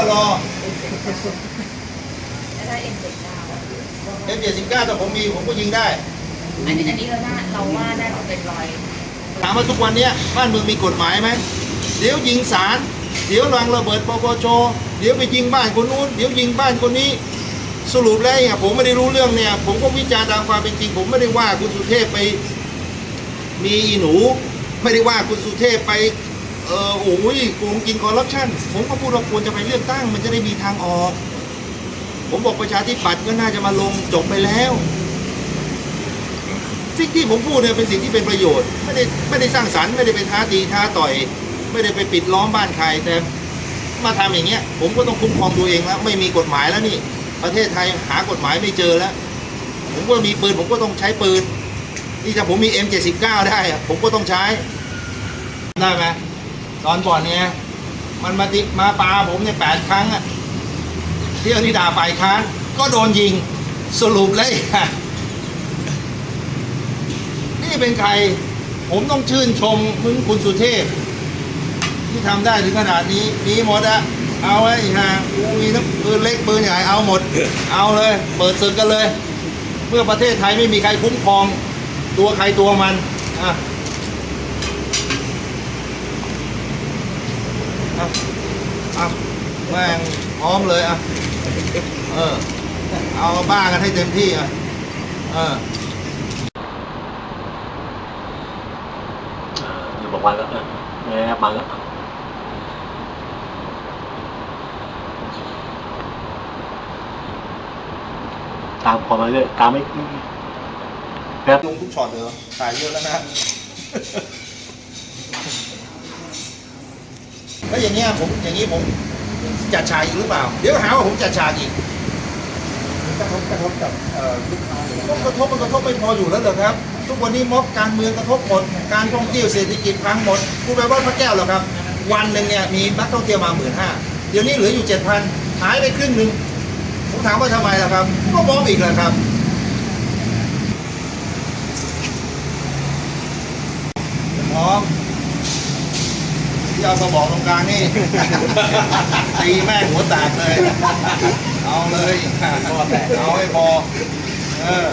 ก็รอแล้วได้เอ็มเจ็ดเก้าเอ็มเจ็ดสิบเก้าถ้าผมมีผมก็ยิงได้ อันนี้อันนี้เราน่าเราว่าน่าจะเป็นรอย ถามว่าทุกวันเนี้ยบ้านเมืองมีกฎหมายไหม เดี๋ยวยิงศาลเดี๋ยววางระเบิดปปช เดี๋ยวไปยิงบ้านคนนู้น เดี๋ยวยิงบ้านคนนี้ สรุปแล้วเนี่ยผมไม่ได้รู้เรื่องเนี่ย ผมก็วิจารณ์ตามความเป็นจริง ผมไม่ได้ว่าคุณสุเทพไป มีอีหนู ไม่ได้ว่าคุณสุเทพไป เออโอ้ยโกงกินคอร์รัปชันผมก็พูดว่าควรจะไปเลือกตั้ง มันจะได้มีทางออก ผมบอกประชาธิปัตย์ก็น่าจะมาลงจบไปแล้วสิ่งที่ผมพูดเนี่ยเป็นสิ่งที่เป็นประโยชน์ไม่ได้ไม่ได้สร้างสรรค์ไม่ได้ไปท้าตีท้าต่อย ไม่ได้ไปปิดล้อมบ้านใครแต่มาทำอย่างเงี้ย ผมก็ต้องคุ้มครองตัวเองแล้วไม่มีกฎหมายแล้วนี่ ประเทศไทยหากฎหมายไม่เจอแล้ว ผมก็มีปืนผมก็ต้องใช้ปืนนี่ถ้าผมมี M79 ได้ผมก็ต้องใช้ได้ไหม ตอนก่อนเนี่ยมันมาติมาปาผมเนี่ยแปดครั้งอะเที่ยวที่ด่าฝ่ายค้านก็โดนยิงสรุปเลยอะนี่เป็นใคร ผมต้องชื่นชมมึงคุณสุเทพ ที่ทำได้ถึงขนาดนี้มีหมดอะเอาไว้ฮะกูมีทั้งปืนเล็กปืนใหญ่เอาหมด เอาเลย เปิดศึกกันเลย เมื่อประเทศไทยไม่มีใครคุ้มครอง ตัวใครตัวมันอะ อะอะแม่งพร้อมเลยอะเออ เอาบ้ากันให้เต็มที่อะเอออยู่บอกวันแล้วเออแม่บังแล้วตามพอมาเรื่อยตามไม่ครับลงทุกช็อตเลยเหรอถ่ายเยอะแล้วนะ แล้วอย่างเงี้ยผมอย่างงี้ผมจัดฉากอีกหรือเปล่า เดี๋ยวหาว่าผมจัดฉากอีกกระทบกระทบกับเอ่อลูกค้าหรือก็กระทบมันกระทบไม่พออยู่แล้วเหรอครับ ทุกวันนี้ม็อบการเมืองกระทบหมด การท่องเที่ยวเศรษฐกิจพังหมดคุณไปว่าพระแก้วเหรอครับ วันหนึ่งเนี่ยมีนักท่องเที่ยวมาหมื่นห้าเดี๋ยวนี้เหลืออยู่เจ็ดพันหายไปครึ่งหนึ่งผมถามว่าทำไมล่ะครับ ก็ม็อบอีกแหละครับพร้อม ที่เอากระบอกตรงกลางนี่ ตีแม่งหัวแตกเลย เอาเลย เอาให้พอเออ